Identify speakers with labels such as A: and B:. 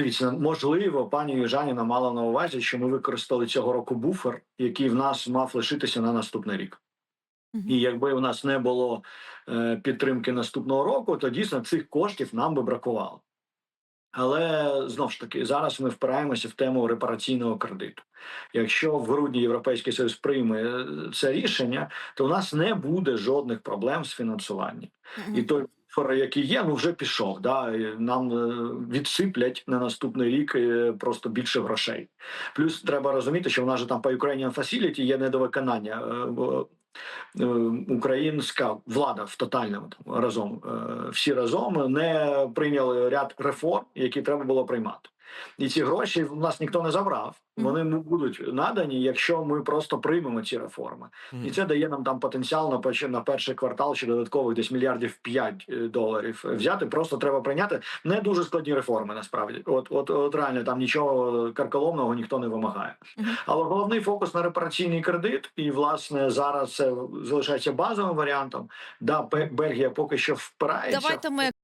A: дивіться, можливо, пані Южаніна мала на увазі, що ми використали цього року буфер, який в нас мав лишитися на наступний рік. І якби у нас не було е, підтримки наступного року, то дійсно цих коштів нам би бракувало. Але знов ж таки, зараз ми впираємося в тему репараційного кредиту. Якщо в грудні Європейський Союз прийме е, це рішення, то у нас не буде жодних проблем з фінансуванням. І той буфер, який є, ну вже пішов. Да? Нам е, відсиплять на наступний рік е, просто більше грошей. Плюс треба розуміти, що в нас же там по Ukrainian Facility є недовиконання. Е, Українська влада в тотальному там разом всі разом не прийняли ряд реформ, які треба було приймати. І ці гроші в нас ніхто не забрав. Вони ну, будуть надані, якщо ми просто приймемо ці реформи. І це дає нам там потенціал на перший, на перший квартал ще додаткових десь мільярдів 5 доларів взяти. Просто треба прийняти не дуже складні реформи. Насправді, от, от, от реально там нічого карколомного ніхто не вимагає. Але головний фокус на репараційний кредит, і власне зараз це залишається базовим варіантом. Да, Бе- Бельгія поки що впирається.
B: Давайте ми